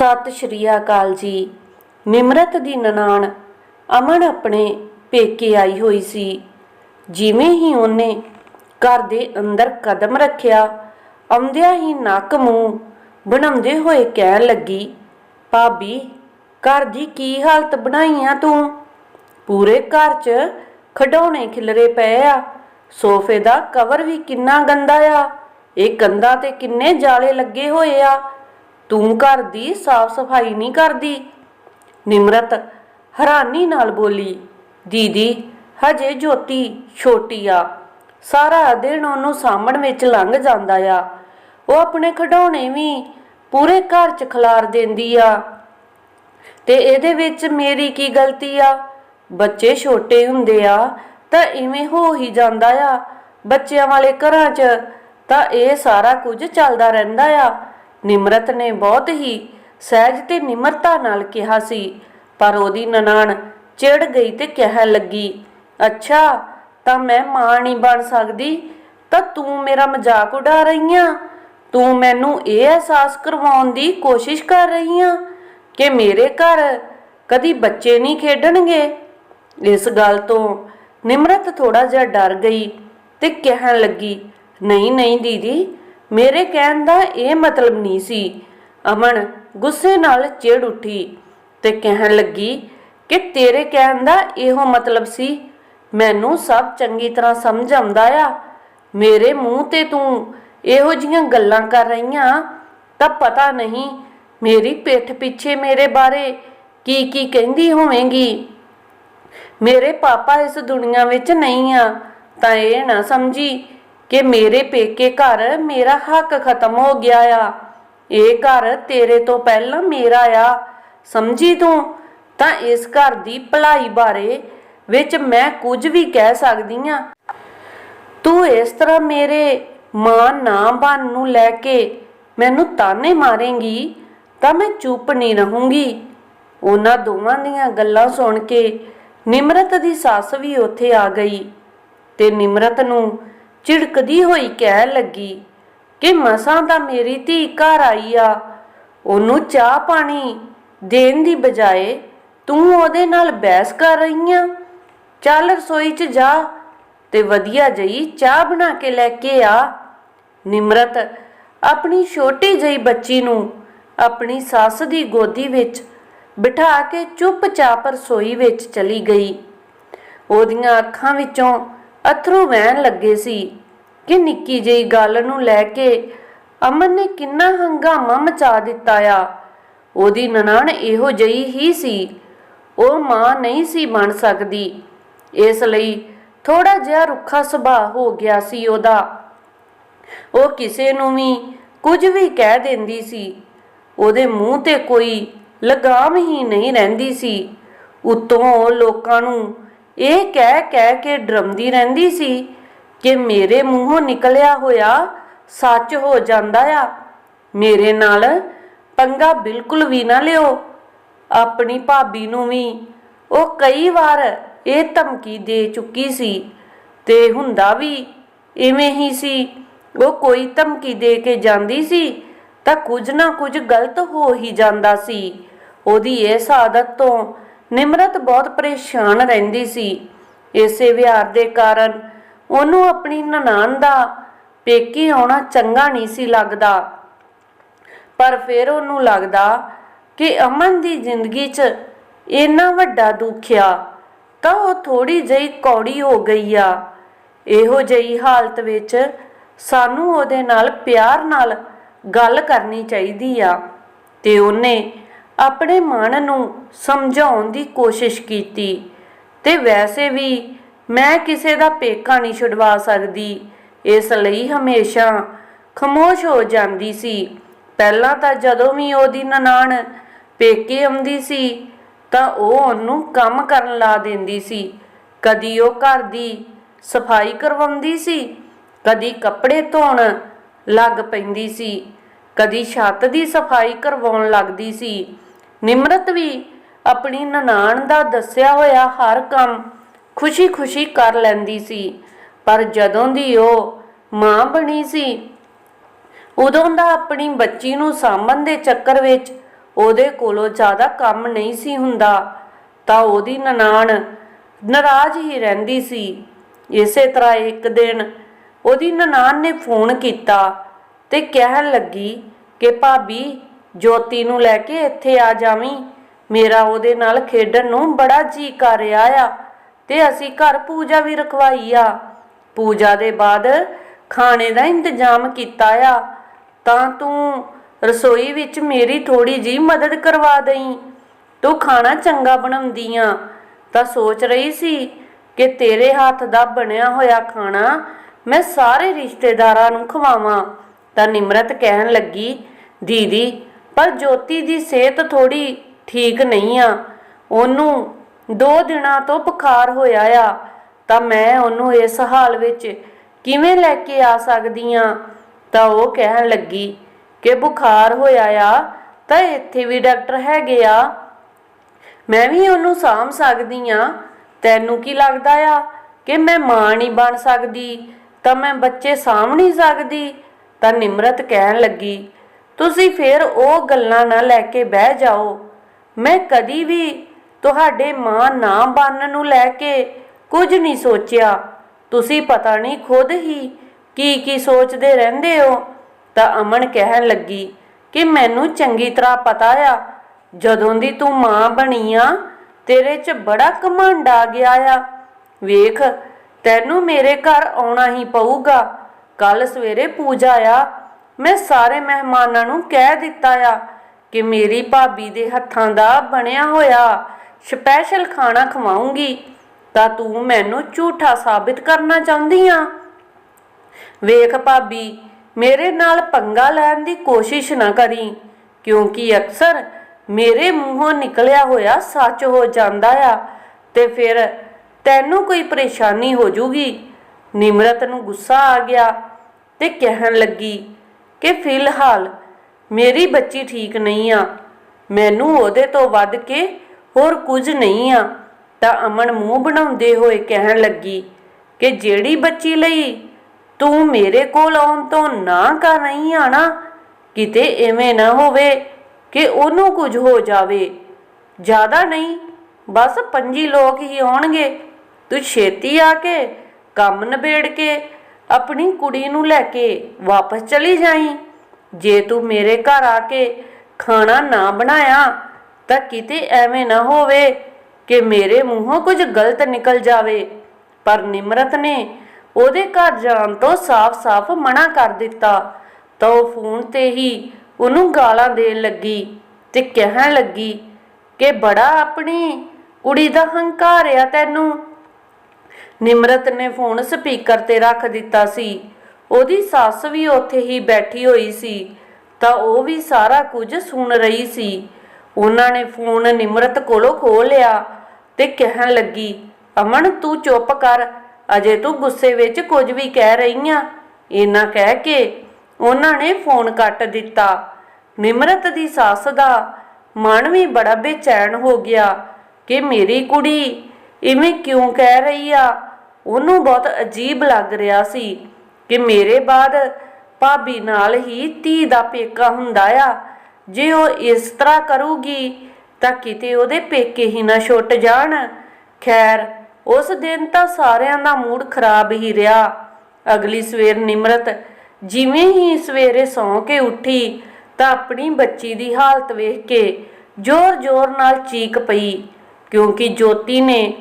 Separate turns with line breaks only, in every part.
ਸਤਿ ਸ਼੍ਰੀ ਅਕਾਲ ਜੀ। ਨਿਮਰਤ ਦੀ ਨਨਾਣ ਅਮਨ ਆਪਣੇ ਪੇਕੇ ਆਈ ਹੋਈ ਸੀ। ਜਿਵੇਂ ਹੀ ਉਹਨੇ ਘਰ ਦੇ ਅੰਦਰ ਕਦਮ ਰੱਖਿਆ, ਆਉਂਦਿਆਂ ਹੀ ਨੱਕ ਮੂੰਹ ਬਣਾਉਂਦੇ ਹੋਏ ਕਹਿਣ ਲੱਗੀ, ਭਾਬੀ, ਘਰ ਦੀ ਕੀ ਹਾਲਤ ਬਣਾਈ ਆ ਤੂੰ? ਪੂਰੇ ਘਰ 'ਚ ਖਡੌਣੇ ਖਿਲਰੇ ਪਏ ਆ। ਸੋਫੇ ਦਾ ਕਵਰ ਵੀ ਕਿੰਨਾ ਗੰਦਾ ਆ। ਇਹ ਕੰਧਾਂ ਤੇ ਕਿੰਨੇ ਜਾਲੇ ਲੱਗੇ ਹੋਏ ਆ। ਤੂੰ ਘਰ ਦੀ ਸਾਫ਼ ਸਫ਼ਾਈ ਨਹੀਂ ਕਰਦੀ? ਨਿਮਰਤ ਹੈਰਾਨੀ ਨਾਲ ਬੋਲੀ, ਦੀਦੀ, ਹਜੇ ਜੋਤੀ ਛੋਟੀ ਆ। ਸਾਰਾ ਦਿਨ ਉਹਨੂੰ ਸਾਂਭਣ ਵਿੱਚ ਲੰਘ ਜਾਂਦਾ ਆ। ਉਹ ਆਪਣੇ ਖਿਡੌਣੇ ਵੀ ਪੂਰੇ ਘਰ 'ਚ ਖਿਲਾਰ ਦਿੰਦੀ ਆ। ਤੇ ਇਹਦੇ ਵਿੱਚ ਮੇਰੀ ਕੀ ਗਲਤੀ ਆ? ਬੱਚੇ ਛੋਟੇ ਹੁੰਦੇ ਆ ਤਾਂ ਇਵੇਂ ਹੋ ਹੀ ਜਾਂਦਾ ਆ। ਬੱਚਿਆਂ ਵਾਲੇ ਘਰਾਂ 'ਚ ਤਾਂ ਇਹ ਸਾਰਾ ਕੁਝ ਚੱਲਦਾ ਰਹਿੰਦਾ ਆ। ਨਿਮਰਤ ਨੇ ਬਹੁਤ ਹੀ ਸਹਿਜ ਤੇ ਨਿਮਰਤਾ ਨਾਲ ਕਿਹਾ ਸੀ, ਪਰ ਉਹਦੀ ਨਨਾਣ ਚਿੜ ਗਈ ਤੇ ਕਹਿਣ ਲੱਗੀ, ਅੱਛਾ, ਤਾਂ ਮੈਂ ਮਾਂ ਨਹੀਂ ਬਣ ਸਕਦੀ, ਤਾਂ ਤੂੰ ਮੇਰਾ ਮਜ਼ਾਕ ਉਡਾ ਰਹੀ ਆ? ਤੂੰ ਮੈਨੂੰ ਇਹ ਅਹਿਸਾਸ ਕਰਵਾਉਣ ਦੀ ਕੋਸ਼ਿਸ਼ ਕਰ ਰਹੀ ਆ ਕਿ ਮੇਰੇ ਘਰ ਕਦੀ ਬੱਚੇ ਨਹੀਂ ਖੇਡਣਗੇ? ਇਸ ਗੱਲ ਤੋਂ ਨਿਮਰਤ ਥੋੜਾ ਜਿਹਾ ਡਰ ਗਈ ਤੇ ਕਹਿਣ ਲੱਗੀ, ਨਹੀਂ ਨਹੀਂ ਦੀਦੀ ਮੇਰੇ ਕਹਿਣ ਦਾ ਇਹ ਮਤਲਬ ਨਹੀਂ ਸੀ। ਅਮਨ ਗੁੱਸੇ ਨਾਲ ਚਿੜ ਉੱਠੀ ਤੇ ਕਹਿਣ ਲੱਗੀ ਕਿ ਤੇਰੇ ਕਹਿਣ ਦਾ ਇਹੋ ਮਤਲਬ ਸੀ। ਮੈਨੂੰ ਸਭ ਚੰਗੀ ਤਰ੍ਹਾਂ ਸਮਝ ਆਉਂਦਾ ਆ। ਮੇਰੇ ਮੂੰਹ ਤੇ ਤੂੰ ਇਹੋ ਜੀਆਂ ਗੱਲਾਂ ਕਰ ਰਹੀਆਂ ਤਾਂ ਪਤਾ ਨਹੀਂ ਮੇਰੀ ਪਿੱਠ ਪਿੱਛੇ ਮੇਰੇ ਬਾਰੇ ਕੀ ਕੀ ਕਹਿੰਦੀ ਹੋਵੇਂਗੀ। ਮੇਰੇ ਪਾਪਾ ਇਸ ਦੁਨੀਆ ਵਿੱਚ ਨਹੀਂ ਆ ਤਾਂ ਇਹ ਨਾ ਸਮਝੀ ਕਿ ਮੇਰੇ ਪੇਕੇ ਘਰ ਮੇਰਾ ਹੱਕ ਖਤਮ ਹੋ ਗਿਆ ਆ। ਇਹ ਘਰ ਤੇਰੇ ਤੋਂ ਪਹਿਲਾਂ ਮੇਰਾ ਆ। ਸਮਝੀ ਤੂੰ? ਤਾਂ ਇਸ ਘਰ ਦੀ ਭਲਾਈ ਬਾਰੇ ਵਿੱਚ ਮੈਂ ਕੁਝ ਵੀ ਕਹਿ ਸਕਦੀ ਆ। ਤੂੰ ਇਸ ਤਰ੍ਹਾਂ ਮੇਰੇ ਮਾਂ ਨਾ ਬਣ ਨੂੰ ਲੈ ਕੇ ਮੈਨੂੰ ਤਾਨੇ ਮਾਰੇਂਗੀ, ਤਾਂ ਮੈਂ ਚੁੱਪ ਨਹੀਂ ਰਹੂੰਗੀ। ਉਹਨਾਂ ਦੋਵਾਂ ਦੀਆਂ ਗੱਲਾਂ ਸੁਣ ਕੇ ਨਿਮਰਤ ਦੀ ਸੱਸ ਵੀ ਉੱਥੇ ਆ ਗਈ ਤੇ ਨਿਮਰਤ ਨੂੰ ਝਿੜਕਦੀ ਹੋਈ ਕਹਿਣ ਲੱਗੀ ਕਿ ਮਸਾਂ ਤਾਂ ਮੇਰੀ ਧੀ ਘਰ ਆਈ ਆ, ਉਹਨੂੰ ਚਾਹ ਪਾਣੀ ਦੇਣ ਦੀ ਬਜਾਏ ਤੂੰ ਉਹਦੇ ਨਾਲ ਬਹਿਸ ਕਰ ਰਹੀ ਆ। ਚੱਲ ਰਸੋਈ 'ਚ ਜਾ ਤੇ ਵਧੀਆ ਜਈ ਚਾਹ ਬਣਾ ਕੇ ਲੈ ਕੇ ਆ। ਨਿਮਰਤ ਆਪਣੀ ਛੋਟੀ ਜਿਹੀ ਬੱਚੀ ਨੂੰ ਆਪਣੀ ਸੱਸ ਦੀ ਗੋਦੀ ਵਿੱਚ ਬਿਠਾ ਕੇ ਚੁੱਪਚਾਪ ਰਸੋਈ ਵਿੱਚ ਚਲੀ ਗਈ। ਉਹਦੀਆਂ ਅੱਖਾਂ ਵਿੱਚੋਂ ਅਥਰੂ ਵਹਿਣ ਲੱਗੇ ਸੀ ਕਿ ਨਿੱਕੀ ਜਿਹੀ ਗੱਲ ਨੂੰ ਲੈ ਕੇ ਅਮਨ ਨੇ ਕਿੰਨਾ ਹੰਗਾਮਾ ਮਚਾ ਦਿੱਤਾ ਆ। ਉਹਦੀ ਨਨਾਣ ਇਹੋ ਜਿਹੀ ਹੀ ਸੀ। ਉਹ ਮਾਂ ਨਹੀਂ ਸੀ ਬਣ ਸਕਦੀ। ਇਸ ਲਈ ਥੋੜਾ ਜਿਹਾ ਰੁੱਖਾ ਸੁਭਾਅ ਹੋ ਗਿਆ ਸੀ ਉਹਦਾ। ਉਹ ਕਿਸੇ ਨੂੰ ਵੀ ਕੁਝ ਵੀ ਕਹਿ ਦਿੰਦੀ ਸੀ। ਉਹਦੇ ਮੂੰਹ ਤੇ ਕੋਈ ਲਗਾਮ ਹੀ ਨਹੀਂ ਰਹਿੰਦੀ ਸੀ। ਉਤੋਂ ਉਹ ਲੋਕਾਂ ਨੂੰ ਇਹ ਕਹਿ ਕਹਿ ਕੇ ਡਰਮਦੀ ਰਹਿੰਦੀ ਸੀ ਕਿ ਮੇਰੇ ਮੂੰਹੋਂ ਨਿਕਲਿਆ ਹੋਇਆ ਸੱਚ ਹੋ ਜਾਂਦਾ ਆ। ਮੇਰੇ ਨਾਲ ਪੰਗਾ ਬਿਲਕੁਲ ਵੀ ਨਾ ਲਿਓ। ਆਪਣੀ ਭਾਬੀ ਨੂੰ ਵੀ। ਉਹ ਕਈ ਵਾਰ ਇਹ ਧਮਕੀ ਦੇ ਚੁੱਕੀ ਸੀ ਤੇ ਹੁੰਦਾ ਵੀ ਇਵੇਂ ਹੀ ਸੀ। ਉਹ ਕੋਈ ਧਮਕੀ ਦੇ ਕੇ ਜਾਂਦੀ ਸੀ ਤਾਂ ਕੁਝ ਨਾ ਕੁਝ ਗਲਤ ਹੋ ਹੀ ਜਾਂਦਾ ਸੀ। ਉਹਦੀ ਇਸ ਆਦਤ ਤੋਂ ਨਿਮਰਤ ਬਹੁਤ ਪਰੇਸ਼ਾਨ ਰਹਿੰਦੀ ਸੀ। ਇਸੇ ਵਿਹਾਰ ਦੇ ਕਾਰਨ ਉਹਨੂੰ ਆਪਣੀ ਨਨਾਣ ਦਾ ਪੇਕੀ ਆਉਣਾ ਚੰਗਾ ਨਹੀਂ ਸੀ ਲੱਗਦਾ। ਪਰ ਫਿਰ ਉਹਨੂੰ ਲੱਗਦਾ ਕਿ ਅਮਨ ਦੀ ਜ਼ਿੰਦਗੀ 'ਚ ਇੰਨਾ ਵੱਡਾ ਦੁੱਖ ਆ, ਤਾਂ ਉਹ ਥੋੜੀ ਜਿਹੀ ਕੌੜੀ ਹੋ ਗਈ ਆ। ਇਹੋ ਜਿਹੀ ਹਾਲਤ ਵਿੱਚ ਸਾਨੂੰ ਉਹਦੇ ਨਾਲ ਪਿਆਰ ਨਾਲ ਗੱਲ ਕਰਨੀ ਚਾਹੀਦੀ ਆ ਤੇ ਉਹਨੇ ਆਪਣੇ ਮਨ ਨੂੰ ਸਮਝਾਉਣ ਦੀ ਕੋਸ਼ਿਸ਼ ਕੀਤੀ। ਤੇ ਵੈਸੇ ਵੀ ਮੈਂ ਕਿਸੇ ਦਾ ਪੇਕਾ ਨਹੀਂ ਛੁਡਵਾ ਸਕਦੀ। ਇਸ ਲਈ ਹਮੇਸ਼ਾ ਖਮੋਸ਼ ਹੋ ਜਾਂਦੀ ਸੀ। ਪਹਿਲਾਂ ਤਾਂ ਜਦੋਂ ਵੀ ਉਹਦੀ ਨਨਾਣ ਪੇਕੇ ਆਉਂਦੀ ਸੀ, ਤਾਂ ਉਹ ਉਹਨੂੰ ਕੰਮ ਕਰਨ ਲਾ ਦਿੰਦੀ ਸੀ। ਕਦੀ ਉਹ ਘਰ ਦੀ ਸਫ਼ਾਈ ਕਰਵਾਉਂਦੀ ਸੀ, ਕਦੀ ਕੱਪੜੇ ਧੋਣ ਲੱਗ ਪੈਂਦੀ ਸੀ, ਕਦੀ ਛੱਤ ਦੀ ਸਫ਼ਾਈ ਕਰਵਾਉਣ ਲੱਗਦੀ ਸੀ। ਨਿਮਰਤ ਵੀ ਆਪਣੀ ਨਨਾਣ ਦਾ ਦੱਸਿਆ ਹੋਇਆ ਹਰ ਕੰਮ ਖੁਸ਼ੀ-ਖੁਸ਼ੀ ਕਰ ਲੈਂਦੀ ਸੀ। ਪਰ ਜਦੋਂ ਦੀ ਉਹ ਮਾਂ ਬਣੀ ਸੀ, ਉਦੋਂ ਦਾ ਆਪਣੀ ਬੱਚੀ ਨੂੰ ਸਾਂਭਣ ਦੇ ਚੱਕਰ ਵਿੱਚ ਉਹਦੇ ਕੋਲੋਂ ਜ਼ਿਆਦਾ ਕੰਮ ਨਹੀਂ ਸੀ ਹੁੰਦਾ, ਤਾਂ ਉਹਦੀ ਨਨਾਣ ਨਾਰਾਜ਼ ਹੀ ਰਹਿੰਦੀ ਸੀ। ਇਸੇ ਤਰ੍ਹਾਂ ਇੱਕ ਦਿਨ ਉਹਦੀ ਨਨਾਣ ਨੇ ਫੋਨ ਕੀਤਾ ਤੇ ਕਹਿਣ ਲੱਗੀ ਕਿ ਭਾਬੀ ਜੋਤੀ ਨੂੰ ਲੈ ਕੇ ਇੱਥੇ ਆ ਜਾਵੀਂ। ਮੇਰਾ ਉਹਦੇ ਨਾਲ ਖੇਡਣ ਨੂੰ ਬੜਾ ਜੀ ਕਰ ਰਿਹਾ ਆ ਤੇ ਅਸੀਂ ਘਰ ਪੂਜਾ ਵੀ ਰਖਵਾਈ ਆ। ਪੂਜਾ ਦੇ ਬਾਅਦ ਖਾਣੇ ਦਾ ਇੰਤਜ਼ਾਮ ਕੀਤਾ ਆ। ਤਾਂ ਤੂੰ ਰਸੋਈ ਵਿੱਚ ਮੇਰੀ ਥੋੜੀ ਜੀ ਮਦਦ ਕਰਵਾ ਦਈ। ਤੂੰ ਖਾਣਾ ਚੰਗਾ ਬਣਾਉਂਦੀ ਆ। ਤਾਂ ਸੋਚ ਰਹੀ ਸੀ ਕਿ ਤੇਰੇ ਹੱਥ ਦਾ ਬਣਿਆ ਹੋਇਆ ਖਾਣਾ ਮੈਂ ਸਾਰੇ ਰਿਸ਼ਤੇਦਾਰਾਂ ਨੂੰ ਖਵਾਵਾਂ। ਤਾਂ ਨਿਮਰਤ ਕਹਿਣ ਲੱਗੀ, ਦੀਦੀ ਪਰ ਜੋਤੀ ਦੀ ਸਿਹਤ ਥੋੜੀ ਠੀਕ ਨਹੀਂ ਆ। ਉਹਨੂੰ ਦੋ ਦਿਨਾਂ ਤੋਂ ਬੁਖਾਰ ਹੋਇਆ ਆ। ਤਾਂ ਮੈਂ ਉਹਨੂੰ ਇਸ ਹਾਲ ਵਿੱਚ ਕਿਵੇਂ ਲੈ ਕੇ ਆ ਸਕਦੀ ਆ? ਤਾਂ ਉਹ ਕਹਿਣ ਲੱਗੀ ਕਿ ਬੁਖਾਰ ਹੋਇਆ ਆ, ਤਾਂ ਇੱਥੇ ਵੀ ਡਾਕਟਰ ਹੈਗੇ ਆ। ਮੈਂ ਵੀ ਉਹਨੂੰ ਸਾਂਭ ਸਕਦੀ ਆ। ਤੈਨੂੰ ਕੀ ਲੱਗਦਾ ਆ ਕਿ ਮੈਂ ਮਾਂ ਨਹੀਂ ਬਣ ਸਕਦੀ? ਤਾਂ ਮੈਂ ਬੱਚੇ ਸਾਂਭ ਨਹੀਂ ਸਕਦੀ? ਤਾਂ ਨਿਮਰਤ ਕਹਿਣ ਲੱਗੀ ਤੁਸੀਂ ਫਿਰ ਉਹ ਗੱਲਾਂ ਨਾ ਲੈ ਕੇ ਬਹਿ ਜਾਓ। ਮੈਂ ਕਦੀ ਵੀ ਤੁਹਾਡੇ ਮਾਂ ਨਾ ਬਣਨ ਨੂੰ ਲੈ ਕੇ ਕੁਝ ਨਹੀਂ ਸੋਚਿਆ। ਤੁਸੀਂ ਪਤਾ ਨਹੀਂ ਖੁਦ ਹੀ ਕੀ ਕੀ ਸੋਚਦੇ ਰਹਿੰਦੇ ਹੋ। ਤਾਂ ਅਮਨ ਕਹਿਣ ਲੱਗੀ ਕਿ ਮੈਨੂੰ ਚੰਗੀ ਤਰ੍ਹਾਂ ਪਤਾ ਆ, ਜਦੋਂ ਦੀ ਤੂੰ ਮਾਂ ਬਣੀ ਆ, ਤੇਰੇ 'ਚ ਬੜਾ ਘਮੰਡ ਆ ਗਿਆ ਆ। ਵੇਖ, ਤੈਨੂੰ ਮੇਰੇ ਘਰ ਆਉਣਾ ਹੀ ਪਊਗਾ। ਕੱਲ ਸਵੇਰੇ ਪੂਜਾ ਆ ਮੈਂ ਸਾਰੇ ਮਹਿਮਾਨਾਂ ਨੂੰ ਕਹਿ ਦਿੱਤਾ ਆ ਕਿ ਮੇਰੀ ਭਾਬੀ ਦੇ ਹੱਥਾਂ ਦਾ ਬਣਿਆ ਹੋਇਆ ਸਪੈਸ਼ਲ ਖਾਣਾ ਖਵਾਉਂਗੀ, ਤਾਂ ਤੂੰ ਮੈਨੂੰ ਝੂਠਾ ਸਾਬਿਤ ਕਰਨਾ ਚਾਹੁੰਦੀ ਆ? ਵੇਖ ਭਾਬੀ, ਮੇਰੇ ਨਾਲ ਪੰਗਾ ਲੈਣ ਦੀ ਕੋਸ਼ਿਸ਼ ਨਾ ਕਰੀ, ਕਿਉਂਕਿ ਅਕਸਰ ਮੇਰੇ ਮੂੰਹੋਂ ਨਿਕਲਿਆ ਹੋਇਆ ਸੱਚ ਹੋ ਜਾਂਦਾ ਆ ਤੇ ਫਿਰ ਤੈਨੂੰ ਕੋਈ ਪਰੇਸ਼ਾਨੀ ਹੋ ਜੂਗੀ। ਨਿਮਰਤ ਨੂੰ ਗੁੱਸਾ ਆ ਗਿਆ ਤੇ ਕਹਿਣ ਲੱਗੀ ਕਿ ਫਿਲਹਾਲ ਮੇਰੀ ਬੱਚੀ ਠੀਕ ਨਹੀਂ ਆ, ਮੈਨੂੰ ਉਹਦੇ ਤੋਂ ਵੱਧ ਕੇ ਹੋਰ ਕੁਝ ਨਹੀਂ ਆ। ਤਾਂ ਅਮਨ ਮੂੰਹ ਬਣਾਉਂਦੇ ਹੋਏ ਕਹਿਣ ਲੱਗੀ ਕਿ ਜਿਹੜੀ ਬੱਚੀ ਲਈ ਤੂੰ ਮੇਰੇ ਕੋਲ ਆਉਣ ਤੋਂ ਨਾ ਕਰ ਰਹੀ ਆ ਨਾ, ਕਿਤੇ ਐਵੇਂ ਨਾ ਹੋਵੇ ਕਿ ਉਹਨੂੰ ਕੁਝ ਹੋ ਜਾਵੇ। ਜ਼ਿਆਦਾ ਨਹੀਂ, ਬਸ ਪੰਜੀ ਲੋਕ ਹੀ ਆਉਣਗੇ। ਤੂੰ ਛੇਤੀ ਆ ਕੇ ਕੰਮ ਨਿਬੇੜ ਕੇ ਆਪਣੀ ਕੁੜੀ ਨੂੰ ਲੈ ਕੇ ਵਾਪਸ ਚਲੀ ਜਾਈਂ। ਜੇ ਤੂੰ ਮੇਰੇ ਘਰ ਆ ਕੇ ਖਾਣਾ ਨਾ ਬਣਾਇਆ, ਤਾਂ ਕਿਤੇ ਐਵੇਂ ਨਾ ਹੋਵੇ ਕਿ ਮੇਰੇ ਮੂੰਹੋਂ ਕੁਝ ਗਲਤ ਨਿਕਲ ਜਾਵੇ। ਪਰ ਨਿਮਰਤ ਨੇ ਉਹਦੇ ਘਰ ਜਾਣ ਤੋਂ ਸਾਫ਼-ਸਾਫ਼ ਮਨਾ ਕਰ ਦਿੱਤਾ। ਤਾਂ ਉਹ ਫੋਨ ਤੇ ਹੀ ਉਹਨੂੰ ਗਾਲਾਂ ਦੇਣ ਲੱਗੀ ਤੇ ਕਹਿਣ ਲੱਗੀ ਕਿ ਬੜਾ ਆਪਣੀ ਕੁੜੀ ਦਾ ਹੰਕਾਰ ਆ ਤੈਨੂੰ। ਨਿਮਰਤ ਨੇ ਫੋਨ ਸਪੀਕਰ ਤੇ ਰੱਖ ਦਿੱਤਾ ਸੀ। ਉਹਦੀ ਸੱਸ ਵੀ ਉੱਥੇ ਹੀ ਬੈਠੀ ਹੋਈ ਸੀ, ਤਾਂ ਉਹ ਵੀ ਸਾਰਾ ਕੁਝ ਸੁਣ ਰਹੀ ਸੀ। ਉਹਨਾਂ ਨੇ ਫੋਨ ਨਿਮਰਤ ਕੋਲੋਂ ਖੋਹ ਲਿਆ ਤੇ ਕਹਿਣ ਲੱਗੀ, ਅਮਨ, ਤੂੰ ਚੁੱਪ ਕਰ, ਅਜੇ ਤੂੰ ਗੁੱਸੇ ਵਿੱਚ ਕੁਝ ਵੀ ਕਹਿ ਰਹੀ ਆ। ਇੰਨਾ ਕਹਿ ਕੇ ਉਹਨਾਂ ਨੇ ਫੋਨ ਕੱਟ ਦਿੱਤਾ। ਨਿਮਰਤ ਦੀ ਸੱਸ ਦਾ ਮਨ ਵੀ ਬੜਾ ਬੇਚੈਨ ਹੋ ਗਿਆ ਕਿ ਮੇਰੀ ਕੁੜੀ ਇਵੇਂ ਕਿਉਂ ਕਹਿ ਰਹੀ ਆ? ਉਹਨੂੰ ਬਹੁਤ ਅਜੀਬ ਲੱਗ ਰਿਹਾ ਸੀ ਕਿ ਮੇਰੇ ਬਾਅਦ ਭਾਬੀ ਨਾਲ ਹੀ ਧੀ ਦਾ ਪੇਕਾ ਹੁੰਦਾ ਆ। ਜੇ ਉਹ ਇਸ ਤਰ੍ਹਾਂ ਕਰੂਗੀ ਤਾਂ ਕਿਤੇ ਉਹਦੇ ਪੇਕੇ ਹੀ ਨਾ ਛੁੱਟ ਜਾਣ। ਖੈਰ, ਉਸ ਦਿਨ ਤਾਂ ਸਾਰਿਆਂ ਦਾ ਮੂਡ ਖਰਾਬ ਹੀ ਰਿਹਾ। ਅਗਲੀ ਸਵੇਰ ਨਿਮਰਤ ਜਿਵੇਂ ਹੀ ਸਵੇਰੇ ਸੌਂ ਕੇ ਉੱਠੀ ਤਾਂ ਆਪਣੀ ਬੱਚੀ ਦੀ ਹਾਲਤ ਵੇਖ ਕੇ ਜ਼ੋਰ-ਜ਼ੋਰ ਨਾਲ ਚੀਕ ਪਈ, ਕਿਉਂਕਿ ਜੋਤੀ ਨੇ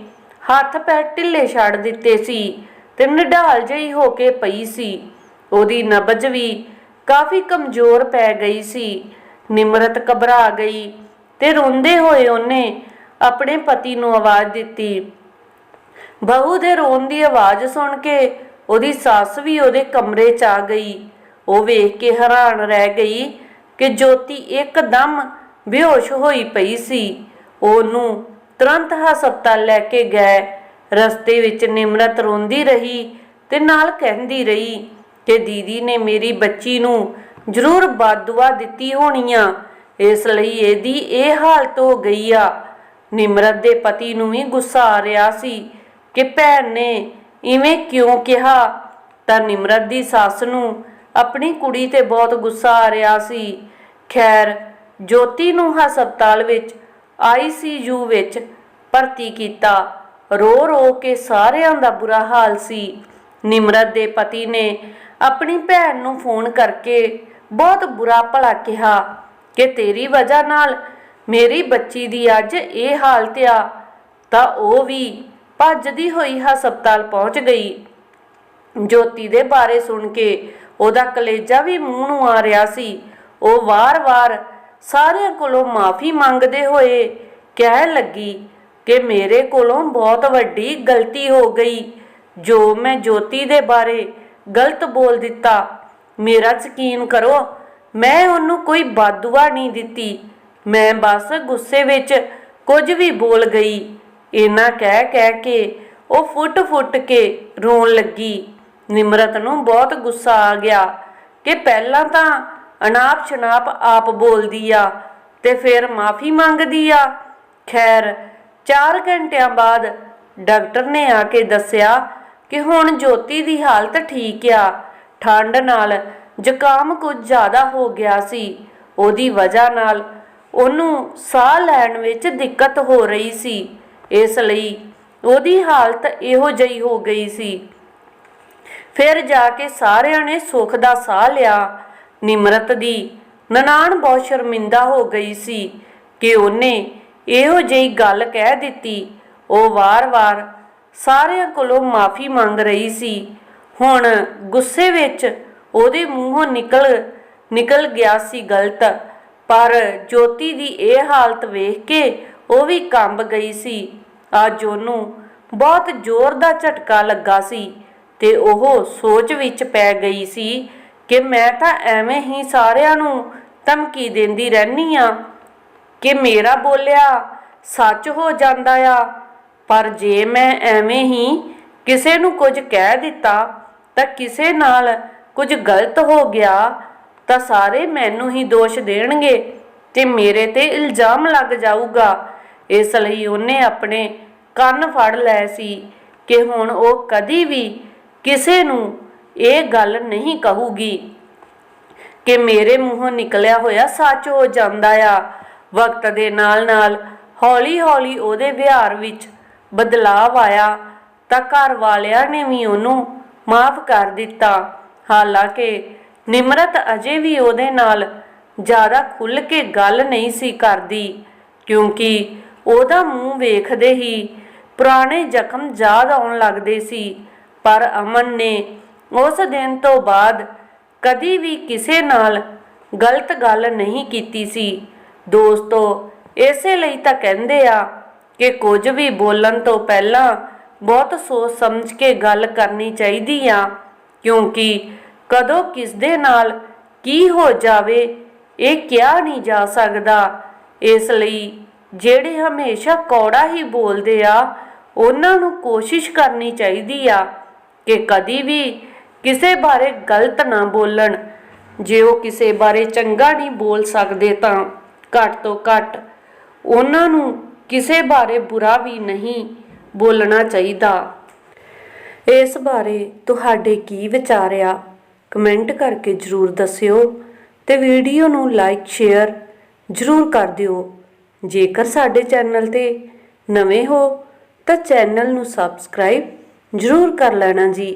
ਹੱਥ ਪੈਰ ਢਿੱਲੇ ਛੱਡ ਦਿੱਤੇ ਸੀ ਤੇ ਨਿਢਾਲ ਜਿਹੀ ਹੋ ਕੇ ਪਈ ਸੀ। ਉਹਦੀ ਨਬਜ ਵੀ ਕਾਫੀ ਕਮਜ਼ੋਰ ਪੈ ਗਈ ਸੀ। ਨਿਮਰਤ ਘਬਰਾ ਗਈ ਤੇ ਰੋਂਦੇ ਹੋਏ ਉਹਨੇ ਆਪਣੇ ਪਤੀ ਨੂੰ ਆਵਾਜ਼ ਦਿੱਤੀ। ਬਹੂ ਦੇ ਰੋਣ ਦੀ ਆਵਾਜ਼ ਸੁਣ ਕੇ ਉਹਦੀ ਸੱਸ ਵੀ ਉਹਦੇ ਕਮਰੇ 'ਚ ਆ ਗਈ। ਉਹ ਵੇਖ ਕੇ ਹੈਰਾਨ ਰਹਿ ਗਈ ਕਿ ਜੋਤੀ ਇੱਕਦਮ ਬੇਹੋਸ਼ ਹੋਈ ਪਈ ਸੀ। ਉਹਨੂੰ ਤੁਰੰਤ ਹਸਪਤਾਲ ਲੈ ਕੇ ਗਏ। ਰਸਤੇ ਵਿੱਚ ਨਿਮਰਤ ਰੋਂਦੀ ਰਹੀ ਤੇ ਨਾਲ ਕਹਿੰਦੀ ਰਹੀ ਕਿ ਦੀਦੀ ਨੇ ਮੇਰੀ ਬੱਚੀ ਨੂੰ ਜ਼ਰੂਰ ਬਾਦੂਆ ਦਿੱਤੀ ਹੋਣੀ ਆ ਇਸ ਲਈ ਇਹਦੀ ਇਹ ਹਾਲਤ ਹੋ ਗਈ ਆ। ਨਿਮਰਤ ਦੇ ਪਤੀ ਨੂੰ ਵੀ ਗੁੱਸਾ ਆ ਰਿਹਾ ਸੀ ਕਿ ਭੈਣ ਨੇ ਇਵੇਂ ਕਿਉਂ ਕਿਹਾ? ਤਾਂ ਨਿਮਰਤ ਦੀ ਸੱਸ ਨੂੰ ਆਪਣੀ ਕੁੜੀ ਤੇ ਬਹੁਤ ਗੁੱਸਾ ਆ ਰਿਹਾ ਸੀ। ਖੈਰ, ਜੋਤੀ ਨੂੰ ਹਸਪਤਾਲ ਵਿੱਚ ਆਈਸੀਯੂ ਵਿੱਚ ਭਰਤੀ ਕੀਤਾ। ਰੋ ਰੋ ਕੇ ਸਾਰਿਆਂ ਦਾ ਬੁਰਾ ਹਾਲ ਸੀ। ਨਿਮਰਤ ਦੇ ਪਤੀ ਨੇ ਆਪਣੀ ਭੈਣ ਨੂੰ ਫੋਨ ਕਰਕੇ ਬਹੁਤ ਬੁਰਾ ਭਲਾ ਕਿਹਾ ਕਿ ਤੇਰੀ ਵਜ੍ਹਾ ਨਾਲ ਮੇਰੀ ਬੱਚੀ ਦੀ ਅੱਜ ਇਹ ਹਾਲਤ ਆ, ਤਾਂ ਉਹ ਵੀ ਭੱਜਦੀ ਹੋਈ ਹਸਪਤਾਲ ਪਹੁੰਚ ਗਈ। ਜੋਤੀ ਦੇ ਬਾਰੇ ਸੁਣ ਕੇ ਉਹਦਾ ਕਲੇਜਾ ਵੀ ਮੂੰਹ ਨੂੰ ਆ ਰਿਹਾ ਸੀ। ਉਹ ਵਾਰ-ਵਾਰ ਸਾਰਿਆਂ ਕੋਲੋਂ ਮਾਫੀ ਮੰਗਦੇ ਹੋਏ ਕਹਿਣ ਲੱਗੀ ਕਿ ਮੇਰੇ ਕੋਲੋਂ ਬਹੁਤ ਵੱਡੀ ਗਲਤੀ ਹੋ ਗਈ। ਜੋ ਮੈਂ ਜੋਤੀ ਦੇ ਬਾਰੇ ਗਲਤ ਬੋਲ ਦਿੱਤਾ, ਮੇਰਾ ਯਕੀਨ ਕਰੋ, ਮੈਂ ਉਹਨੂੰ ਕੋਈ ਬਾਦੂਆ ਨਹੀਂ ਦਿੱਤੀ। ਮੈਂ ਬਸ ਗੁੱਸੇ ਵਿੱਚ ਕੁਝ ਵੀ ਬੋਲ ਗਈ। ਇਹਨਾਂ ਕਹਿ ਕਹਿ ਕੇ ਉਹ ਫੁੱਟ-ਫੁੱਟ ਕੇ ਰੋਣ ਲੱਗੀ। ਨਿਮਰਤ ਨੂੰ ਬਹੁਤ ਗੁੱਸਾ ਆ ਗਿਆ ਕਿ ਪਹਿਲਾਂ ਤਾਂ ਅਨਾਪ ਸ਼ਨਾਪ ਆਪ ਬੋਲਦੀ ਆ ਤੇ ਫਿਰ ਮਾਫੀ ਮੰਗਦੀ ਆ। ਖੈਰ 4 ਘੰਟਿਆਂ ਬਾਅਦ ਡਾਕਟਰ ਨੇ ਆ ਕੇ ਦੱਸਿਆ ਕਿ ਹੁਣ ਜੋਤੀ ਦੀ ਹਾਲਤ ਠੀਕ ਆ। ਠੰਡ ਨਾਲ ਜ਼ੁਕਾਮ ਕੁਝ ਜ਼ਿਆਦਾ ਹੋ ਗਿਆ ਸੀ। ਉਹਦੀ ਵਜ੍ਹਾ ਨਾਲ ਉਹਨੂੰ ਸਾਹ ਲੈਣ ਵਿੱਚ ਦਿੱਕਤ ਹੋ ਰਹੀ ਸੀ। ਇਸ ਲਈ ਉਹਦੀ ਹਾਲਤ ਇਹੋ ਜਿਹੀ ਹੋ ਗਈ ਸੀ। ਫਿਰ ਜਾ ਕੇ ਸਾਰਿਆਂ ਨੇ ਸੁੱਖ ਦਾ ਸਾਹ ਲਿਆ। ਨਿਮਰਤ ਦੀ। ਨਨਾਣ ਬਹੁਤ ਸ਼ਰਮਿੰਦਾ ਹੋ ਗਈ ਸੀ ਕਿ ਉਹਨੇ ਇਹੋ ਜਿਹੀ ਗੱਲ ਕਹਿ ਦਿੱਤੀ। ਉਹ ਵਾਰ-ਵਾਰ ਸਾਰਿਆਂ ਕੋਲੋਂ ਮਾਫੀ ਮੰਗ ਰਹੀ ਸੀ। ਹੁਣ ਗੁੱਸੇ ਵਿੱਚ ਉਹਦੇ ਮੂੰਹੋਂ ਨਿਕਲ ਨਿਕਲ ਗਿਆ ਸੀ ਗਲਤ। ਪਰ ਜੋਤੀ ਦੀ ਇਹ ਹਾਲਤ ਵੇਖ ਕੇ ਉਹ ਵੀ ਕੰਬ ਗਈ ਸੀ। ਅੱਜ ਉਹਨੂੰ ਬਹੁਤ ਜ਼ੋਰ ਦਾ ਝਟਕਾ ਲੱਗਾ ਸੀ ਤੇ ਉਹ ਸੋਚ ਵਿੱਚ ਪੈ ਗਈ ਸੀ ਕਿ ਮੈਂ ਤਾਂ ਐਵੇਂ ਹੀ ਸਾਰਿਆਂ ਨੂੰ ਧਮਕੀ ਦਿੰਦੀ ਰਹਿਨੀ ਆ ਕਿ ਮੇਰਾ ਬੋਲਿਆ ਸੱਚ ਹੋ ਜਾਂਦਾ ਆ। ਪਰ ਜੇ ਮੈਂ ਐਵੇਂ ਹੀ ਕਿਸੇ ਨੂੰ ਕੁਝ ਕਹਿ ਦਿੱਤਾ, ਤਾਂ ਕਿਸੇ ਨਾਲ ਕੁਝ ਗਲਤ ਹੋ ਗਿਆ, ਤਾਂ ਸਾਰੇ ਮੈਨੂੰ ਹੀ ਦੋਸ਼ ਦੇਣਗੇ ਤੇ ਮੇਰੇ ਤੇ ਇਲਜ਼ਾਮ ਲੱਗ ਜਾਊਗਾ। ਇਸ ਲਈ ਉਹਨੇ ਆਪਣੇ ਕੰਨ ਫੜ ਲਏ ਸੀ ਕਿ ਹੁਣ ਉਹ ਕਦੀ ਵੀ ਕਿਸੇ ਨੂੰ ਇਹ ਗੱਲ ਨਹੀਂ ਕਹੂਗੀ ਕਿ ਮੇਰੇ ਮੂੰਹੋਂ ਨਿਕਲਿਆ ਹੋਇਆ ਸੱਚ ਹੋ ਜਾਂਦਾ ਆ। ਵਕਤ ਦੇ ਨਾਲ-ਨਾਲ ਹੌਲੀ-ਹੌਲੀ ਉਹਦੇ ਵਿਹਾਰ ਵਿੱਚ ਬਦਲਾਅ ਆਇਆ ਤਾਂ ਘਰ ਵਾਲਿਆਂ ਨੇ ਵੀ ਉਹਨੂੰ ਮਾਫ ਕਰ ਦਿੱਤਾ। ਹਾਲਾਂਕਿ ਨਿਮਰਤ ਅਜੇ ਵੀ ਉਹਦੇ ਨਾਲ ਜ਼ਿਆਦਾ ਖੁੱਲ ਕੇ ਗੱਲ ਨਹੀਂ ਸੀ ਕਰਦੀ, ਕਿਉਂਕਿ ਉਹਦਾ ਮੂੰਹ ਵੇਖਦੇ ਹੀ ਪੁਰਾਣੇ ਜ਼ਖਮ ਯਾਦ ਆਉਣ ਲੱਗਦੇ ਸੀ। ਪਰ ਅਮਨ ਨੇ ਉਸ ਦਿਨ ਤੋਂ ਬਾਅਦ ਕਦੀ ਵੀ ਕਿਸੇ ਨਾਲ ਗਲਤ ਗੱਲ ਨਹੀਂ ਕੀਤੀ ਸੀ। ਦੋਸਤੋ, ਇਸੇ ਲਈ ਤਾਂ ਕਹਿੰਦੇ ਆ ਕਿ ਕੁਝ ਵੀ ਬੋਲਣ ਤੋਂ ਪਹਿਲਾਂ ਬਹੁਤ ਸੋਚ ਸਮਝ ਕੇ ਗੱਲ ਕਰਨੀ ਚਾਹੀਦੀ ਆ, ਕਿਉਂਕਿ ਕਦੋਂ ਕਿਸ ਦੇ ਨਾਲ ਕੀ ਹੋ ਜਾਵੇ, ਇਹ ਕਿਹਾ ਨਹੀਂ ਜਾ ਸਕਦਾ। ਇਸ ਲਈ ਜਿਹੜੇ ਹਮੇਸ਼ਾ ਕੌੜਾ ਹੀ ਬੋਲਦੇ ਆ, ਉਹਨਾਂ ਨੂੰ ਕੋਸ਼ਿਸ਼ ਕਰਨੀ ਚਾਹੀਦੀ ਆ ਕਿ ਕਦੀ ਵੀ ਕਿਸੇ ਬਾਰੇ ਗਲਤ ਨਾ ਬੋਲਣ। ਜੇ ਉਹ ਕਿਸੇ ਬਾਰੇ ਚੰਗਾ ਨਹੀਂ ਬੋਲ ਸਕਦੇ ਤਾਂ ਘੱਟ ਤੋਂ ਘੱਟ ਉਹਨਾਂ ਨੂੰ ਕਿਸੇ ਬਾਰੇ ਬੁਰਾ ਵੀ ਨਹੀਂ ਬੋਲਣਾ ਚਾਹੀਦਾ। ਇਸ ਬਾਰੇ ਤੁਹਾਡੇ ਕੀ ਵਿਚਾਰ ਆ? ਕਮੈਂਟ ਕਰਕੇ ਜਰੂਰ ਦੱਸਿਓ ਤੇ ਵੀਡੀਓ ਨੂੰ ਲਾਈਕ, ਸ਼ੇਅਰ ਜਰੂਰ ਕਰ ਦਿਓ। ਜੇਕਰ ਸਾਡੇ ਚੈਨਲ ਤੇ ਨਵੇਂ ਹੋ ਤਾਂ ਚੈਨਲ ਨੂੰ ਸਬਸਕ੍ਰਾਈਬ ਜਰੂਰ ਕਰ ਲੈਣਾ ਜੀ।